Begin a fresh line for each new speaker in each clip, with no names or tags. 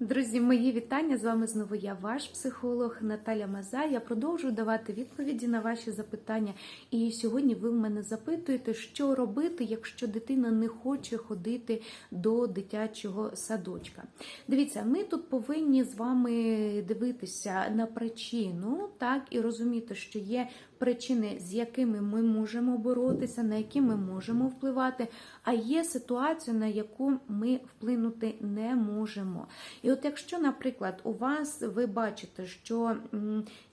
Друзі, мої вітання. З вами знову я, ваш психолог Наталя Маза. Я продовжую давати відповіді на ваші запитання. І сьогодні ви в мене запитуєте, що робити, якщо дитина не хоче ходити до дитячого садочка. Дивіться, ми тут повинні з вами дивитися на причину, так і розуміти, що є причини, з якими ми можемо боротися, на які ми можемо впливати, а є ситуація, на яку ми вплинути не можемо. І от якщо, наприклад, у вас ви бачите, що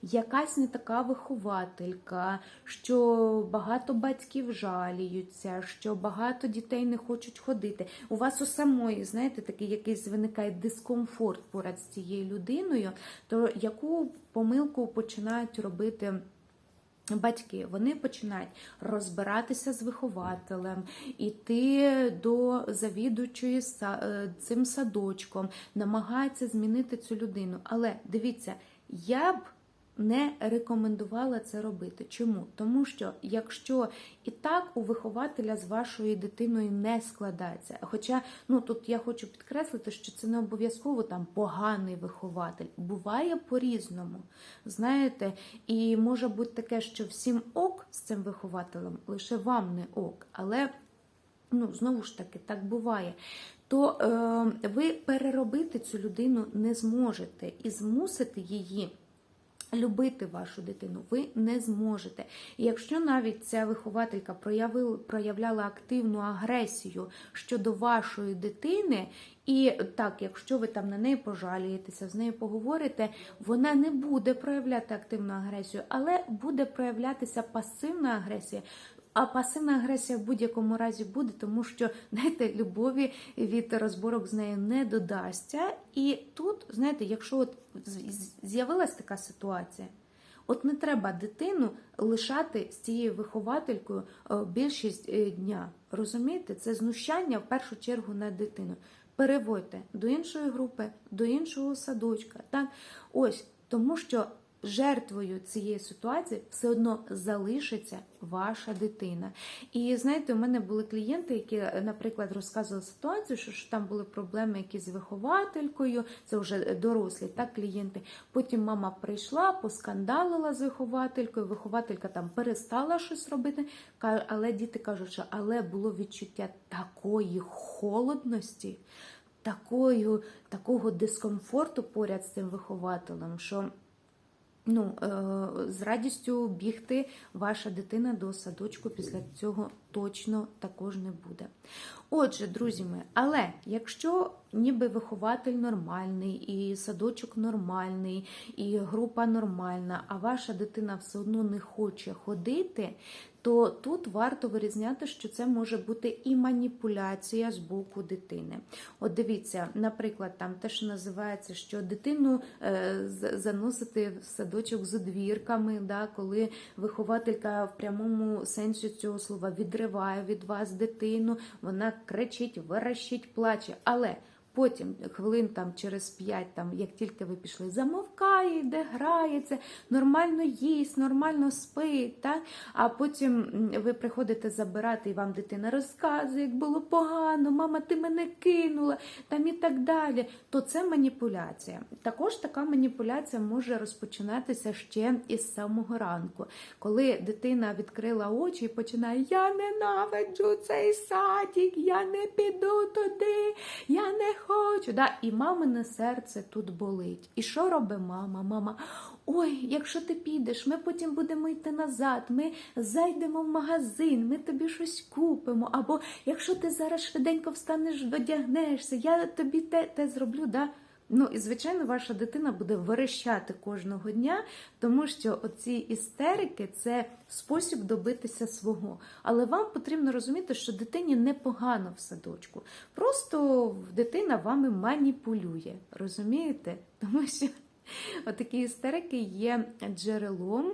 якась не така вихователька, що багато батьків жаліються, що багато дітей не хочуть ходити, у вас у самої, знаєте, такий якийсь виникає дискомфорт поряд з цією людиною, то яку помилку починають робити? Батьки вони починають розбиратися з вихователем, іти до завідуючої е, цим садочком, намагаються змінити цю людину. Але дивіться, я б не рекомендувала це робити. Чому? Тому що якщо і так у вихователя з вашою дитиною не складається. Хоча ну тут я хочу підкреслити, що це не обов'язково там поганий вихователь. Буває по-різному. Знаєте, і може бути таке, що всім ок з цим вихователем, лише вам не ок. Але ну знову ж таки так буває. То е, ви переробити цю людину не зможете і змусити її. Любити вашу дитину ви не зможете. І якщо навіть ця вихователька проявила, проявляла активну агресію щодо вашої дитини, і так, якщо ви там на неї пожалієтеся, з нею поговорите, вона не буде проявляти активну агресію, але буде проявлятися пасивна агресія. А пасивна агресія в будь-якому разі буде, тому що знаєте, любові від розборок з нею не додасться. І тут, знаєте, якщо от з'явилась така ситуація, от не треба дитину лишати з цією вихователькою більшість е, дня. Розумієте, це знущання в першу чергу на дитину. Переводьте до іншої групи, до іншого садочка. Так, ось тому що жертвою цієї ситуації все одно залишиться ваша дитина. І знаєте, у мене були клієнти, які, наприклад, розказували ситуацію, що, що там були проблеми якісь з вихователькою, це вже дорослі так, клієнти. Потім мама прийшла, поскандалила з вихователькою, вихователька там перестала щось робити, але діти кажуть, що але було відчуття такої холодності. Такою, такого дискомфорту поряд з цим вихователем, що ну, е, з радістю бігти ваша дитина до садочку після цього точно також не буде. Отже, друзі мої, але якщо ніби вихователь нормальний, і садочок нормальний, і група нормальна, а ваша дитина все одно не хоче ходити, то тут варто вирізняти, що це може бути і маніпуляція з боку дитини. От дивіться, наприклад, там те, що називається, що дитину е, заносити в садочок з одвірками, да, коли вихователька в прямому сенсі цього слова відриває від вас дитину, вона кричить, верещить, плаче. Але Потім хвилин там через п'ять, там як тільки ви пішли, замовкає, йде, грається, нормально їсть, нормально спить. Так? А потім ви приходите забирати, і вам дитина розказує, як було погано, мама, ти мене кинула, там і так далі. То це маніпуляція. Також така маніпуляція може розпочинатися ще із самого ранку, коли дитина відкрила очі і починає: Я ненавиджу цей садик, я не піду туди, я не хочу. Да? І мамине серце тут болить. І що робить мама? Мама, ой, якщо ти підеш, ми потім будемо йти назад, ми зайдемо в магазин, ми тобі щось купимо. Або якщо ти зараз швиденько встанеш, додягнешся, я тобі те, те зроблю. Да? Ну і звичайно, ваша дитина буде верещати кожного дня, тому що оці істерики це спосіб добитися свого. Але вам потрібно розуміти, що дитині непогано в садочку. Просто дитина вами маніпулює. Розумієте? Тому що отакі істерики є джерелом.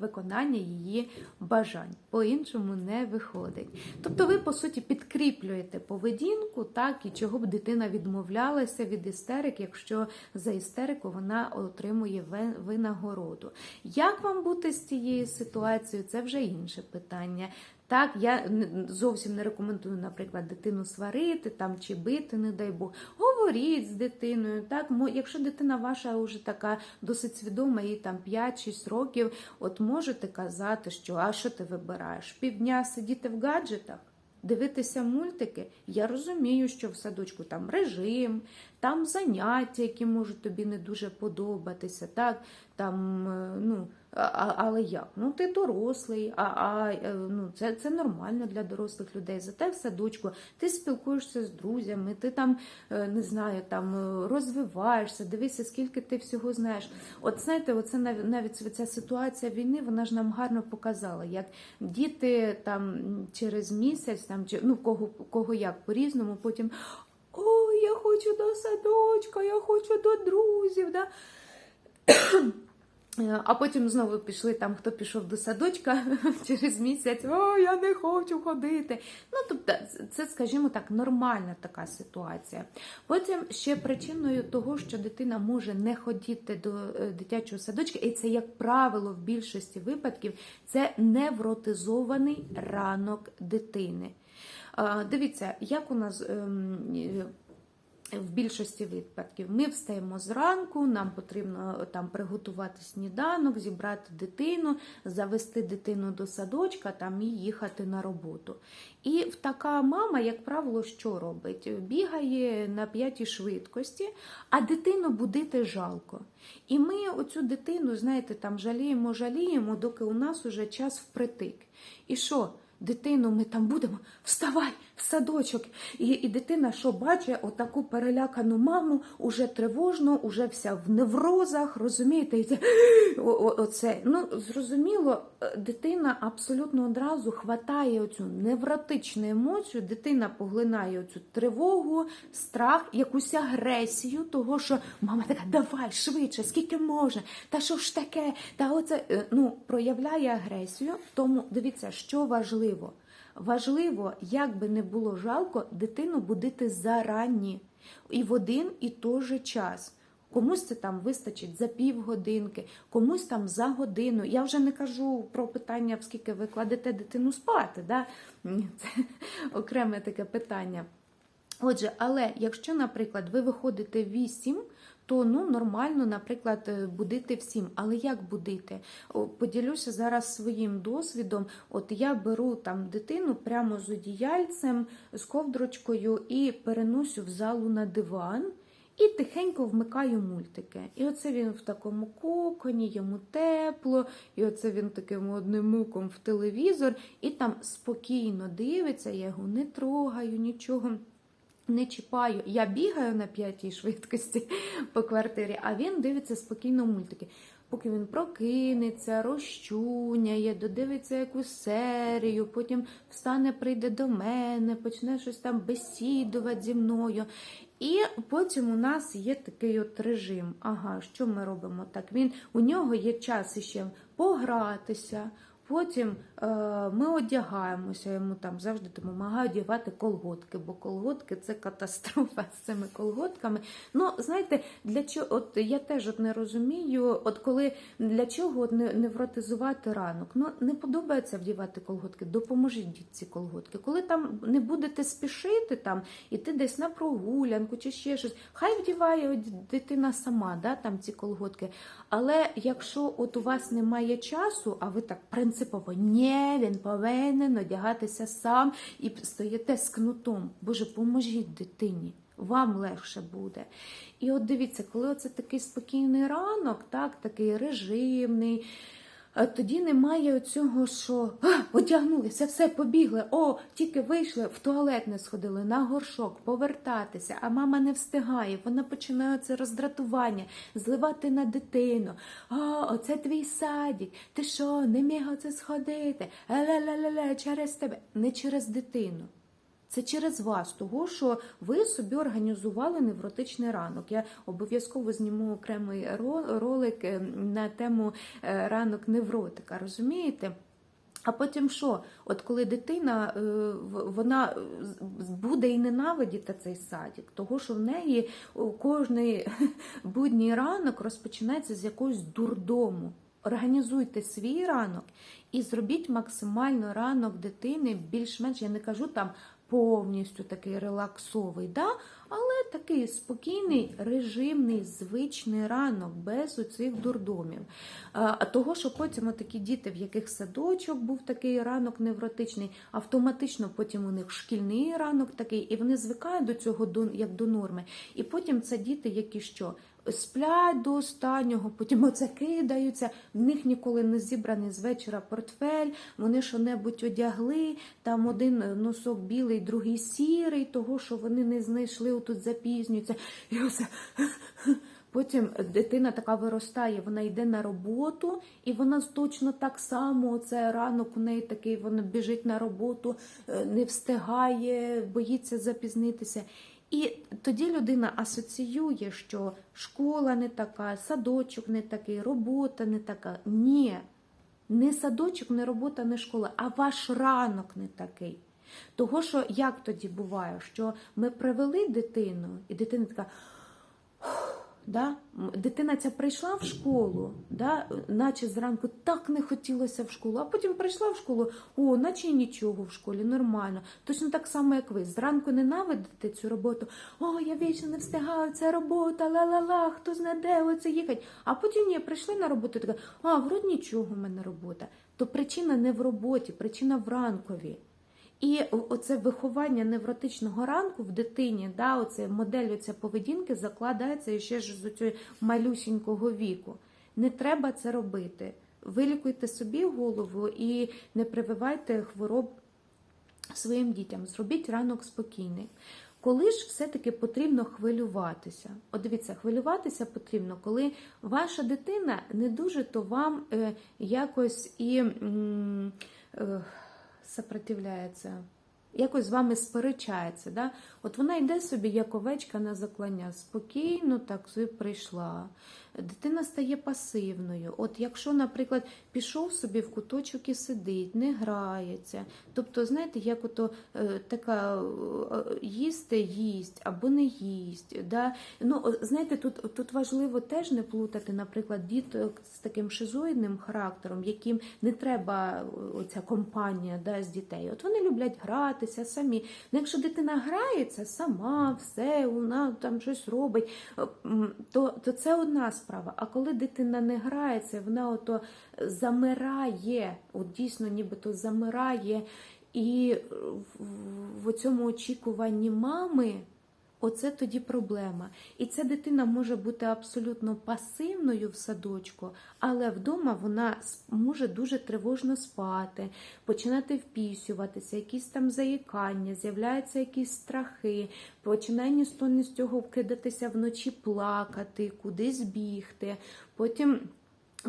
Виконання її бажань по-іншому не виходить. Тобто, ви, по суті, підкріплюєте поведінку, так, і чого б дитина відмовлялася від істерик, якщо за істерику вона отримує винагороду. Як вам бути з цією ситуацією? Це вже інше питання. Так, я зовсім не рекомендую, наприклад, дитину сварити там чи бити, не дай Бог. Говоріть з дитиною. Так, якщо дитина ваша вже така досить свідома, їй там 5-6 років, от можете казати, що а що ти вибираєш? Півдня сидіти в гаджетах? Дивитися мультики, я розумію, що в садочку там режим, там заняття, які можуть тобі не дуже подобатися, так там е, ну а- але як? Ну ти дорослий, а, а е, ну це, це нормально для дорослих людей. Зате в садочку ти спілкуєшся з друзями, ти там е, не знаю, там е, розвиваєшся, дивися, скільки ти всього знаєш. От знаєте, оце навіть ця ситуація війни, вона ж нам гарно показала, як діти там через місяць, там ну кого кого як по-різному, потім ой, я хочу до садочка, я хочу до друзів. Да? Е, А потім знову пішли там, хто пішов до садочка через місяць, о, я не хочу ходити. Ну, тобто, це, скажімо так, нормальна така ситуація. Потім ще причиною того, що дитина може не ходити до е, дитячого садочка, і це, як правило, в більшості випадків, це невротизований ранок дитини. Дивіться, як у нас. Е, в більшості випадків ми встаємо зранку, нам потрібно там приготувати сніданок, зібрати дитину, завести дитину до садочка там і їхати на роботу. І така мама, як правило, що робить? Бігає на п'ятій швидкості, а дитину будити жалко. І ми оцю дитину, знаєте, там жаліємо, жаліємо, доки у нас уже час впритик. І що? Дитину, ми там будемо, вставай садочок. І, і дитина, що бачить, отаку перелякану маму, уже тривожно, уже вся в неврозах, розумієте? І це, оце. Ну, зрозуміло, е, дитина абсолютно одразу хватає оцю невротичну емоцію, дитина поглинає оцю тривогу, страх, якусь агресію, того, що мама така, давай швидше, скільки можна, та що ж таке? Та оце е, ну, проявляє агресію. Тому дивіться, що важливо. Важливо, як би не було жалко, дитину будити зарані і в один і той же час. Комусь це там вистачить за півгодинки, комусь там за годину. Я вже не кажу про питання, скільки ви кладете дитину спати. Да? Це окреме таке питання. Отже, але якщо, наприклад, ви виходите 8, то ну нормально, наприклад, е, будити всім. Але як будити? Поділюся зараз своїм досвідом. От я беру там дитину прямо з одіяльцем, з ковдрочкою і переносю в залу на диван. І тихенько вмикаю мультики. І оце він в такому коконі, йому тепло, і оце він таким одним муком в телевізор, і там спокійно дивиться, я його не трогаю, нічого не чіпаю. Я бігаю на п'ятій швидкості по квартирі, а він дивиться спокійно мультики. Поки він прокинеться, розчуняє, додивиться якусь серію, потім встане, прийде до мене, почне щось там бесідувати зі мною. І потім у нас є такий от режим. Ага, що ми робимо так? Він у нього є час іще погратися. Потім ми одягаємося, йому там завжди допомагаю одягати колготки, бо колготки це катастрофа з цими колготками. Ну, знаєте, для чого, от я теж от не розумію, от коли для чого от не, невротизувати ранок? Ну, не подобається вдівати колготки, допоможіть дітці колготки. Коли там не будете спішити там, іти десь на прогулянку чи ще щось, хай вдіває дитина сама, да, там ці колготки. Але якщо от у вас немає часу, а ви так принципово ні, він повинен одягатися сам і стоїте з кнутом. Боже, поможіть дитині. Вам легше буде. І от дивіться, коли оце такий спокійний ранок, так, такий режимний. Тоді немає цього, що а, одягнулися, все побігли. О, тільки вийшли, в туалет не сходили, на горшок, повертатися, а мама не встигає. Вона починає це роздратування, зливати на дитину. А, оце твій садік. Ти що, не міг оце сходити? Еле-ле-ле-ле, через тебе, не через дитину. Це через вас, того що ви собі організували невротичний ранок. Я обов'язково зніму окремий ролик е, на тему е, ранок невротика, розумієте? А потім що? От коли дитина е, вона буде і ненавидіти цей садик, того що в неї кожний будній ранок розпочинається з якогось дурдому. Організуйте свій ранок і зробіть максимально ранок дитини більш-менш, я не кажу там повністю такий релаксовий, да? але такий спокійний, режимний, звичний ранок, без оцих дурдомів. А того, що потім такі діти, в яких садочок був такий ранок невротичний, автоматично потім у них шкільний ранок такий, і вони звикають до цього як до норми. І потім це діти, які що? Сплять до останнього, потім оце кидаються, в них ніколи не зібраний з вечора портфель, вони що-небудь одягли, там один носок білий, другий сірий, того, що вони не знайшли, отут запізнюються. І оце Потім дитина така виростає, вона йде на роботу, і вона точно так само. Це ранок у неї такий, вона біжить на роботу, е, не встигає, боїться запізнитися. І тоді людина асоціює, що школа не така, садочок не такий, робота не така. Ні, не садочок, не робота, не школа, а ваш ранок не такий. Того, що як тоді буває, що ми привели дитину, і дитина така. Да? Дитина ця прийшла в школу, да? наче зранку так не хотілося в школу, а потім прийшла в школу, о, наче нічого в школі, нормально. Точно так само, як ви. Зранку ненавидите цю роботу, о, я вічно не встигаю, це робота, ла-ла-ла, хто знаде, оце їхать. А потім ні, прийшли на роботу, така, а, вроді нічого в мене робота. То причина не в роботі, причина в ранкові. І оце виховання невротичного ранку в дитині, да, оце модель оця поведінки закладається ще ж з цього малюсінького віку. Не треба це робити. Вилікуйте собі голову і не прививайте хвороб своїм дітям. Зробіть ранок спокійний. Коли ж все-таки потрібно хвилюватися? От дивіться, хвилюватися потрібно, коли ваша дитина не дуже то вам е, якось і. м, е, сопротивляється, якось з вами сперечається. Да? От вона йде собі, як овечка на заклання, спокійно так собі прийшла. Дитина стає пасивною. От якщо, наприклад, пішов собі в куточок і сидить, не грається. Тобто, знаєте, як ото е, така е, їсти, їсть або не їсть. Да? Ну, знаєте, тут, тут важливо теж не плутати, наприклад, діток з таким шизоїдним характером, яким не треба оця компанія да, з дітей. От вони люблять гратися самі. Ну, якщо дитина грається сама, все, вона там щось робить, е, то, то це одна справа. А коли дитина не грається, вона ото замирає, от дійсно нібито замирає, і в цьому очікуванні мами. Оце тоді проблема. І ця дитина може бути абсолютно пасивною в садочку, але вдома вона може дуже тривожно спати, починати впісюватися, якісь там заїкання, з'являються якісь страхи, починає ні ні з цього вкидатися вночі плакати, кудись бігти. Потім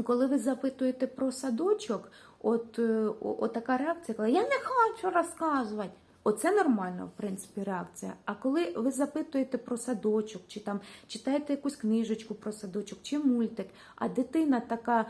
коли ви запитуєте про садочок, от, е, от така реакція, коли я не хочу розказувати. Оце нормальна, в принципі, реакція. А коли ви запитуєте про садочок, чи там читаєте якусь книжечку про садочок, чи мультик, а дитина така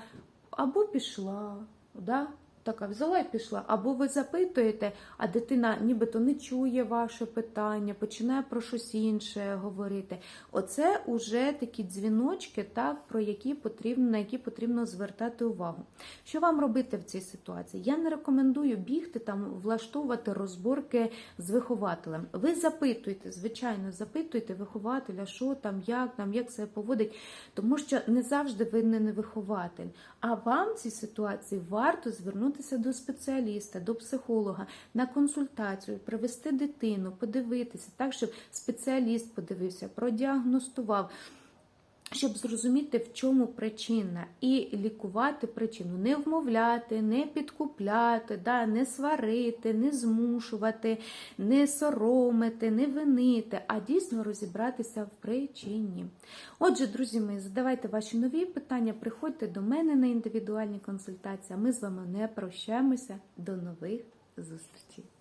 або пішла, да? Така взяла і пішла, або ви запитуєте, а дитина нібито не чує ваше питання, починає про щось інше говорити. Оце уже такі дзвіночки, так, про які потрібно, на які потрібно звертати увагу. Що вам робити в цій ситуації? Я не рекомендую бігти там, влаштовувати розборки з вихователем. Ви запитуєте, звичайно, запитуйте вихователя, що там, як там, як себе поводить, тому що не завжди винен вихователь. А вам в цій ситуації варто звернутися до спеціаліста, до психолога на консультацію, привести дитину, подивитися, так, щоб спеціаліст подивився, продіагностував. Щоб зрозуміти, в чому причина, і лікувати причину, не вмовляти, не підкупляти, да, не сварити, не змушувати, не соромити, не винити, а дійсно розібратися в причині. Отже, друзі мої, задавайте ваші нові питання, приходьте до мене на індивідуальні консультації. Ми з вами не прощаємося. До нових зустрічей.